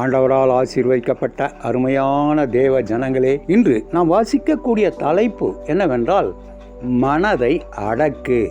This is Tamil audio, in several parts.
ஆண்டவரால் ஆசீர்வதிக்கப்பட்ட அருமையான தேவ ஜனங்களே இன்று நாம் வாசிக்கக்கூடிய தலைப்பு என்னவென்றால் மனதை அடக்கு.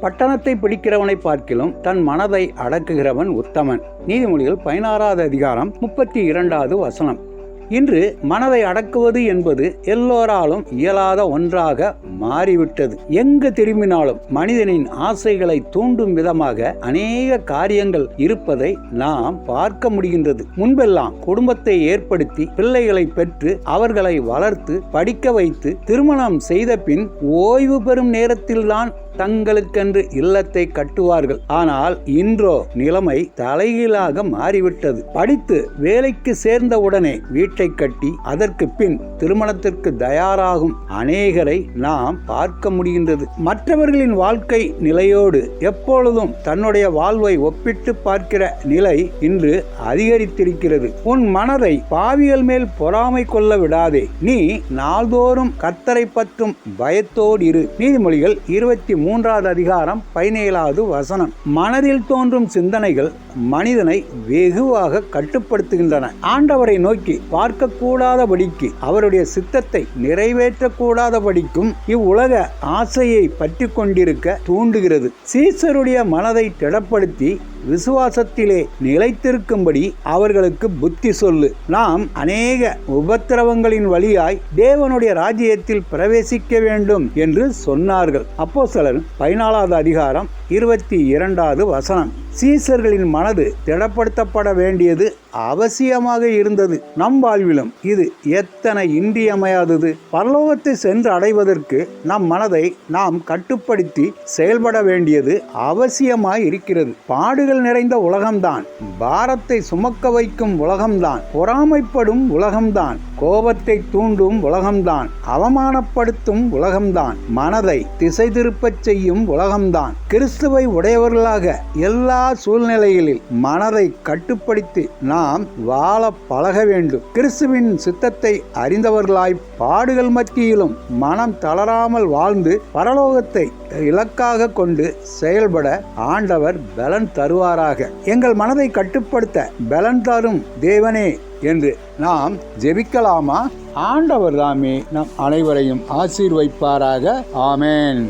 பட்டணத்தை பிடிக்கிறவனை பார்க்கிலும் தன் மனதை அடக்குகிறவன் உத்தமன். நீதிமொழிகள் பதினாறாவது அதிகாரம் முப்பத்தி இரண்டாவது வசனம். இன்று மனதை அடக்குவது என்பது எல்லோராலும் இயலாத ஒன்றாக மாறிவிட்டது. எங்கு திரும்பினாலும் மனிதனின் ஆசைகளை தூண்டும் விதமாக அநேக காரியங்கள் இருப்பதை நாம் பார்க்க முடிகின்றது. முன்பெல்லாம் குடும்பத்தை ஏற்படுத்தி பிள்ளைகளை பெற்று அவர்களை வளர்த்து படிக்க வைத்து திருமணம் செய்த பின் ஓய்வு பெறும் நேரத்தில்தான் தங்களுக்கென்று இல்லத்தை கட்டுவார்கள். ஆனால் இன்றோ நிலைமை தலைகீழாக மாறிவிட்டது. படித்து வேலைக்கு சேர்ந்த உடனே வீட்டை கட்டி அதற்கு பின் திருமணத்திற்கு தயாராகும் அநேகரை நாம் பார்க்க முடிகின்றது. மற்றவர்களின் வாழ்க்கை நிலையோடு எப்பொழுதும் தன்னுடைய வாழ்வை ஒப்பிட்டு பார்க்கிற நிலை இன்று அதிகரித்திருக்கிறது. உன் மனதை பாவியல் மேல் பொறாமை கொள்ள விடாதே. நீ நாள்தோறும் கத்தரை பற்றும் பயத்தோடு இரு நீதிமொழிகள் இருபத்தி மூணு மூன்றாவது அதிகாரம் பதினேழாவது வசனம். மனதில் தோன்றும் சிந்தனைகள் மனிதனை வெகுவாக கட்டுப்படுத்துகின்றன. ஆண்டவரை நோக்கி பார்க்கக்கூடாதபடிக்கு அவருடைய சித்தத்தை நிறைவேற்றக்கூடாதபடிக்கும் இவ்வுலக ஆசையை பற்றி கொண்டிருக்க தூண்டுகிறது. சீசருடைய மனதை திடப்படுத்தி விசுவாசத்திலே நிலைத்திருக்கும்படி அவர்களுக்கு புத்தி சொல்லு. நாம் அநேக உபத்திரவங்களின் வழியாய் தேவனுடைய ராஜ்யத்தில் பிரவேசிக்க வேண்டும் என்று சொன்னார்கள். அப்போ சிலர் பதினாலாவது அதிகாரம் இருபத்தி இரண்டாவது வசனம். சீசர்களின் மனது திடப்படுத்தப்பட வேண்டியது அவசியமாக இருந்தது. நம் வாழ்விலும் இது எத்தனை இன்றியமையாதது. பரலோகத்தை சென்று அடைவதற்கு நம் மனதை நாம் கட்டுப்படுத்தி செயல்பட வேண்டியது அவசியமாய் இருக்கிறது. பாடுகள் நிறைந்த உலகம்தான். பாரத்தை சுமக்க வைக்கும் உலகம்தான். பொறாமைப்படும் உலகம்தான். கோபத்தை தூண்டும் உலகம்தான். அவமானப்படுத்தும் உலகம்தான். மனதை திசை திருப்பச் செய்யும் உலகம்தான். கிறிஸ்துவை உடையவர்களாக எல்லா சூழ்நிலைகளில் மனதை கட்டுப்படுத்தி நாம் வாழ பழக வேண்டும். கிறிஸ்துவின் சித்தத்தை அறிந்தவர்களாய் பாடுகள் மத்தியிலும் மனம் தளராமல் வாழ்ந்து பரலோகத்தை இலக்காக கொண்டு செயல்பட ஆண்டவர் பலன் தருவாராக. எங்கள் மனதை கட்டுப்படுத்த பலன் தரும் தேவனே என்று நாம் ஜெபிக்கலாமா? ஆண்டவர் தாமே நம் அனைவரையும் ஆசீர்வைப்பாராக ஆமேன்.